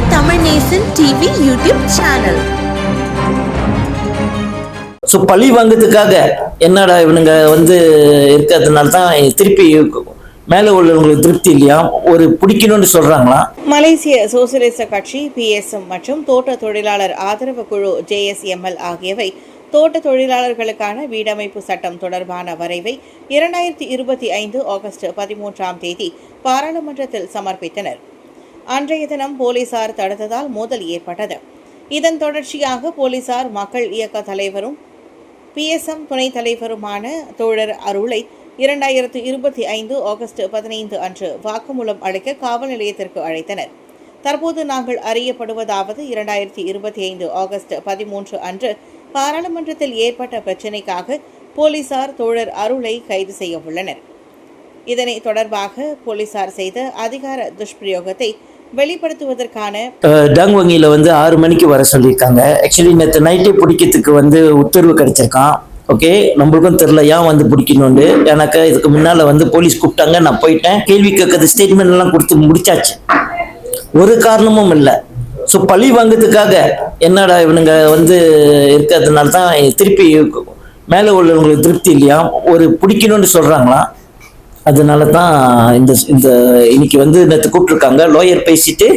உங்கள் Tamil Nesan TV YouTube channel. So பழி வாங்குறதுக்காக என்னடா இவனுங்க வந்து இருக்கிறதுனால தான் திருப்பி மேலே உள்ளவங்களுக்கு திருப்தி இல்லையா? ஒரு பிடிக்கணும்னு சொல்றாங்களா? மலேசிய சோசலிச கட்சி பிஎஸ்எம் மற்றும் தோட்ட தொழிலாளர் ஆதரவு குழு ஜேஎஸ்எம்எல் ஆகியவை தோட்ட தொழிலாளர்களுக்கான வீடமைப்பு சட்டம் தொடர்பான வரைவை இரண்டாயிரத்தி இருபத்தி ஐந்து ஆகஸ்ட் பதிமூன்றாம் தேதி பாராளுமன்றத்தில் சமர்ப்பித்தனர். அன்றைய தினம் போலீசார் தடுத்ததால் மோதல் ஏற்பட்டது. இதன் தொடர்ச்சியாக போலீசார் மக்கள் இயக்க தலைவரும் பிஎஸ்எம் துணைத் தலைவருமான தோழர் அருளை இரண்டாயிரத்து இருபத்தி ஐந்து ஆகஸ்ட் பதினைந்து அன்று வாக்குமூலம் அளிக்க காவல் நிலையத்திற்கு அழைத்தனர். தற்போது நாங்கள் அறியப்படுவதாவது இரண்டாயிரத்தி இருபத்தி ஐந்து ஆகஸ்ட் பதிமூன்று அன்று பாராளுமன்றத்தில் ஏற்பட்ட பிரச்சினைக்காக போலீசார் தோழர் அருளை கைது செய்ய உள்ளனர். இதனை தொடர்பாக போலீசார் செய்த அதிகார துஷ்பிரயோகத்தை வெளிப்படுத்துவதற்கான அஹ் டங் வங்கியில் வந்து ஆறு மணிக்கு வர சொல்லியிருக்காங்க. ஆக்சுவலி நேற்று நைட்டே பிடிக்கிறதுக்கு வந்து உத்தரவு கிடைச்சிருக்கான் ஓகே நம்மளுக்கும் தெரில ஏன் வந்து பிடிக்கணும்னு. எனக்கு இதுக்கு முன்னால் வந்து போலீஸ் கூப்பிட்டாங்க நான் போயிட்டேன். கேள்வி கேட்கறது ஸ்டேட்மெண்ட் எல்லாம் கொடுத்து முடிச்சாச்சு. ஒரு காரணமும் இல்லை. ஸோ பழி வாங்கிறதுக்காக என்னடா இவனுங்க வந்து இருக்கிறதுனால தான் திருப்பி மேலே உள்ளவங்களுக்கு திருப்தி இல்லையா? ஒரு பிடிக்கணும்னு சொல்கிறாங்களாம் அதனால தான் இந்த இந்த இன்னைக்கு வந்து நேற்று கூப்பிட்டுருக்காங்க. லோயர் பேசிட்டு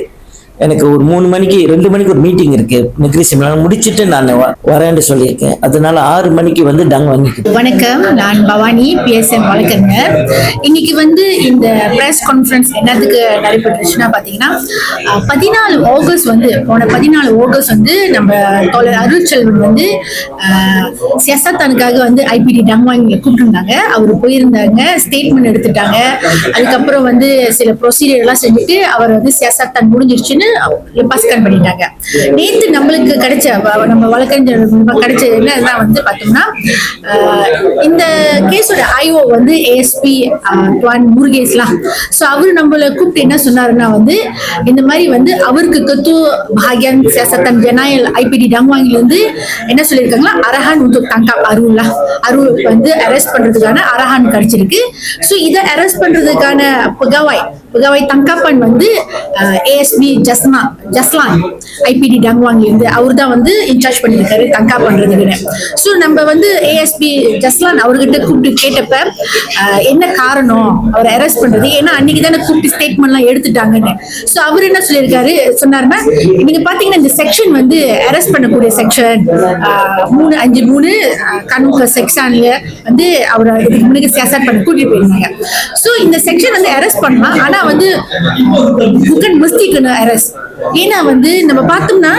எனக்கு ஒரு மூணு மணிக்கு ரெண்டு மணிக்கு ஒரு மீட்டிங் இருக்கு. நெக்ரிசிம்ல முடிச்சுட்டு நான் வ- வரேன்னு சொல்லியிருக்கேன். அதனால ஆறு மணிக்கு வந்து டங் வாங்கிக்கிறேன் வணக்கம். நான் பவானி பிஎஸ்எம் வழக்கறிஞர். இன்னைக்கு வந்து இந்த பிரஸ் கான்ஃபரன்ஸ் என்னத்துக்கு நடைபெற்றுச்சுன்னா பார்த்தீங்கன்னா பதினாலு ஆகஸ்ட் வந்து போன பதினாலு ஆகஸ்ட் வந்து நம்ம தோழர் அருள்செல்வன் வந்து அஹ், வந்து ஐபிடி டங் வாங்கி கூப்பிட்டுருந்தாங்க. அவர் போயிருந்தாங்க ஸ்டேட்மெண்ட் எடுத்துட்டாங்க. அதுக்கப்புறம் வந்து சில ப்ரொசீஜர் எல்லாம் செஞ்சுட்டு அவர் வந்து செசத்தான் முடிஞ்சிருச்சுன்னு பாஸ்கன் பண்ணிட்டாங்க. நேத்து நம்மளுக்கு கிடைச்ச வ- நம்ம வழக்கறிஞர் கிடைச்ச என்னதான் வந்து பார்த்தோம்னா இந்த கேஸோட ஐஓ வந்து ஏஎஸ்பி டுவான் முருகேஸ்லாம் ஸோ அவர் நம்மளை கூப்பிட்டு என்ன சொன்னாருன்னா வந்து இந்த மாதிரி வந்து அவருக்கு கத்து பாக்யான் சியாசத்தன் ஜனாயல் ஐபிடி டங்வாங்கில இருந்து என்ன சொல்லியிருக்காங்களா அரஹான் உது தங்கா அருள்லா அருள் வந்து அரெஸ்ட் பண்றதுக்கான அரஹான் கிடைச்சிருக்கு. ஸோ இதை அரெஸ்ட் பண்றதுக்கான புகவாய் புகவாய் தங்காப்பன் வந்து ஏஎஸ்பி ஜஸ்மா ஜஸ்லான் ஐபிடி டங்வாங்ல இருந்து அவர் தான் வந்து இன்சார்ஜ் பண்ணியிருக்காரு தங்கா பண்றதுக்குன்னு ஸோ நம்ம வந்து ஏஎஸ்பி ஜஸ்லான் அவர்கிட்ட கூப்பிட்டு கேட்டப்ப என்ன காரணம்? அவர் அரெஸ்ட் பண்றது? ஏன்னா அன்னைக்கு தானே கூப்பிட்டு ஸ்டேட்மெண்ட்லாம் எடுத்துட்டாங்கன்னு. ஸோ அவர் என்ன சொல்லியிருக்காரு? சொன்னாருன்னா நீங்க பாத்தீங்கன்னா இந்த செக்ஷன் வந்து அரெஸ்ட் பண்ணக்கூடிய செக்ஷன் மூணு அஞ்சு மூணு கண்முக செக்ஷன்ல வந்து அவரை இதுக்கு முன்னாடி சியாசட் பண்ணி கூட்டிட்டு போயிருந்தாங்க. ஸோ இந்த செக்ஷன் வந்து அரெஸ்ட் பண்ணலாம். ஆனா வந்து புக்கன் மிஸ்டேக் அரெஸ்ட் ஏன்னா வந்து நம்ம பார்த்தோம்னா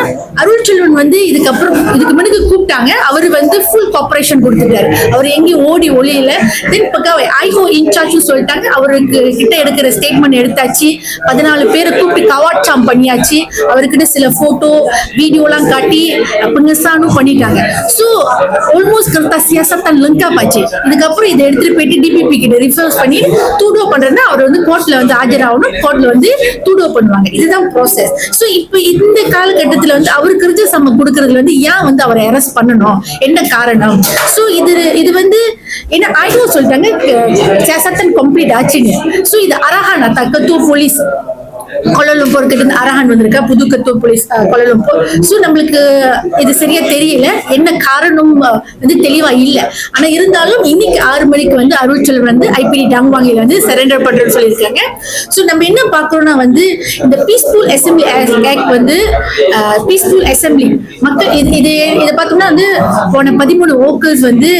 அருள் செல்வன் வந்து இதுக்கப்புறம் இதுக்கு முன்னுக்கு கூப்பிட்டாங்க. அவர் வந்து ஃபுல் காப்பரேஷன் கொடுத்துட்டாரு. அவர் எங்கேயும் ஓடி ஒளியில. தென் பக்கம் ஐஹோ இன்சார்ஜ் சொல்லிட்டாங்க. அவருக்கு கிட்ட எடுக்கிற ஸ்டேட்மெண்ட் எடுத்தாச்சு. பதினாலு பேரை கூப்பிட்டு கவாட்சாம் பண்ணியாச்சு. அவர்கிட்ட சில போட்டோ வீடியோலாம் காட்டி பின்னசானும் பண்ணிட்டாங்க. ஸோ ஆல்மோஸ்ட் கரெக்டா சியாசத்தான் லிங்க் ஆச்சு. இதுக்கப்புறம் இதை எடுத்துட்டு போயிட்டு டிபிபி கிட்ட ரிஃபர்ஸ் பண்ணி தூடோ பண்றதுன்னா அவர் வந்து கோர்ட்ல வந்து ஆஜராகணும். கோர்ட்ல வந்து தூடோ பண்ணுவாங்க. இதுதான் ப்ராசஸ் ஸோ இப்போ இந்த காலகட்டத்தில் வந்து அவருக்கு இருந்த சம்ம கொடுக்கறதுல வந்து ஏன் வந்து அவரை அரெஸ்ட் பண்ணணும்? என்ன காரணம்? ஸோ இது இது வந்து என்ன ஆய்வு சொல்லிட்டாங்க சியாசத்தன் கம்ப்ளீட் ஆச்சுன்னு. ஸோ இது அரஹானா தக்கத்தூர் போலீஸ் கொலலும்பூர் கிட்ட இருந்து அரஹான் வந்திருக்கா? புதுக்கத்தூர் போலீஸ் கொலலும்பூர் ஸோ நம்மளுக்கு இது சரியா தெரியல. என்ன காரணம் வந்து தெளிவா இல்ல. ஆனா இருந்தாலும் இன்னைக்கு ஆறு மணிக்கு வந்து அருள்செல்வன் வந்து ஐபிடி டாங்வாங்கில வந்து சரண்டர் பண்றேன்னு சொல்லியிருக்காங்க. ஸோ நம்ம என்ன பார்க்கறோம்னா வந்து இந்த பீஸ்ஃபுல் அசம்பிளி ஆக்ட் வந்து பீஸ்ஃபுல் அசம்பிளி மக்கள் இது இது இதை பார்த்தோம்னா வந்து போன பதிமூணு ஓக்கர்ஸ் வந்து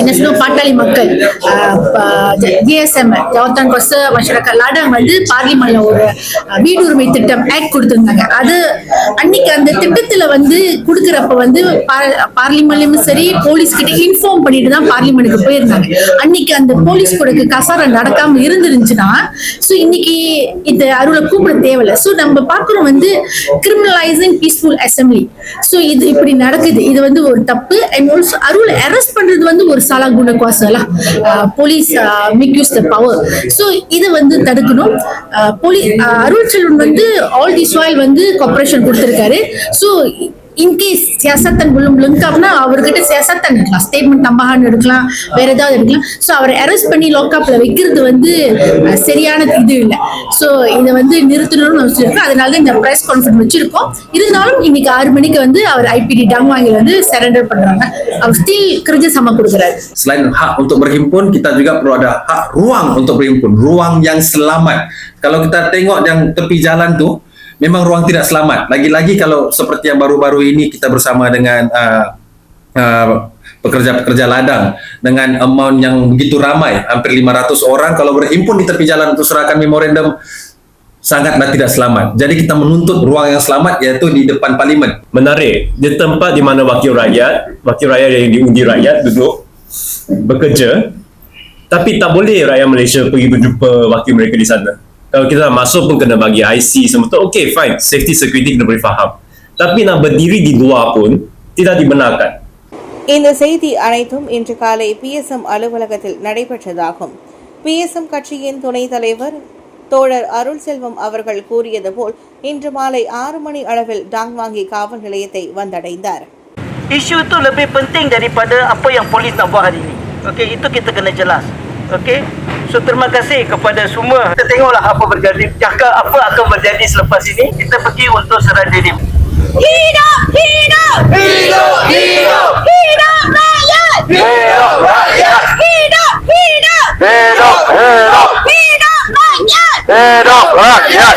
என்ன சொல்லுவோம் பாட்டாளி மக்கள் ஜிஎஸ்எம் ஜவத்தான் கொச மஷரக்கா லாடாங் வந்து பார்லிமெண்ட்ல ஒரு வீடுரிமை திட்டம் ஆக்ட் கொடுத்திருந்தாங்க. அது அன்னைக்கு அந்த திட்டத்துல வந்து கொடுக்கறப்ப வந்து பார்லிமெண்ட்லயும் சரி போலீஸ் கிட்ட இன்ஃபார்ம் பண்ணிட்டு தான் பார்லிமெண்ட்டுக்கு போயிருந்தாங்க. அன்னைக்கு அந்த போலீஸ் கூட கசாரம் நடக்காம இருந்துருந்துச்சுன்னா சோ இன்னைக்கு இந்த அருளை கூப்பிட தேவையில்ல. சோ நம்ம பார்க்குறோம் வந்து கிரிமினலைசிங் பீஸ்ஃபுல் அசம்பிளி சோ இது இப்படி நடக்குது. இது வந்து ஒரு தப்பு. அண்ட் ஆல்சோ அருள் அரெஸ்ட் பண்றது வந்து ஒரு சாலா குண குவாசலா police misuse the power so இதை வந்து தடுக்கணும். போலீஸ் அருள் செல்வன் வந்து ஆல் தி சாயில் வந்து கார்பரேஷன் கொடுத்துருக்காரு. சோ இன்கேஸ் சியாசத்தன் belum lengkapனா அவர்கிட்ட சியாசத்தன் இருக்கலாம். ஸ்டேட்மெண்ட் தம்பாகன் எடுக்கலாம் வேற ஏதாவது எடுக்கலாம் ஸோ அவரை அரெஸ்ட் பண்ணி லாக்அப்ல வைக்கிறது வந்து அஹ், சரியான இது இல்லை. ஸோ இதை வந்து நிறுத்தணும்னு வச்சிருக்கோம் அதனால தான் இந்த ப்ரெஸ் கான்ஃபரன்ஸ் வச்சிருக்கோம். இருந்தாலும் இன்னைக்கு ஆறு மணிக்கு வந்து அவர் ஐபிடி டங்வாங்கில வந்து சரண்டர் பண்றாங்க. அவர் ஸ்டில் kerja sama கொடுக்குறாரு. Selain hak untuk berhimpun kita juga perlu ada hak ruang untuk berhimpun. Ruang yang selamat. Kalau kita tengok yang tepi jalan tu memang ruang tidak selamat. Lagi-lagi kalau seperti yang baru-baru ini kita bersama dengan uh, uh, pekerja-pekerja ladang dengan amount yang begitu ramai hampir 500 orang kalau berhimpun di tepi jalan untuk serahkan memorandum sangatlah tidak selamat. Jadi kita menuntut ruang yang selamat iaitu di depan parlimen. Menarik. Di tempat di mana wakil rakyat wakil rakyat yang diundi rakyat duduk bekerja tapi tak boleh rakyat Malaysia pergi berjumpa wakil mereka di sana kalau kita nak masuk pun kena bagi IC semua tu okay fine safety security kita boleh faham tapi nak berdiri di luar pun tidak dibenarkan இந்த செய்தி அனைத்தும் இன்று காலை BSM அலுவலகத்தில் நடைபெற்றதாகும் BSM கட்சியின் துணைத் தலைவர் தோழர் அருள் செல்வம் அவர்கள் கூறியது போல் இன்று மாலை ஆறு மணி அளவில் டாங்வாங்கி காவல் நிலையத்தை வந்தடைந்தார் Isu itu lebih penting daripada apa yang polis nak buat hari ini. Okey, itu kita kena jelas. Okey. So terima kasih kepada semua. Kita tengoklah apa berjadi. Jaka apa akan berjadi selepas ini. Kita pergi untuk serah diri. Hidup, hidup, hidup, hidup, hidup rakyat, hidup rakyat, hidup, hidup, hidup, hidup, hidup rakyat, hidup rakyat.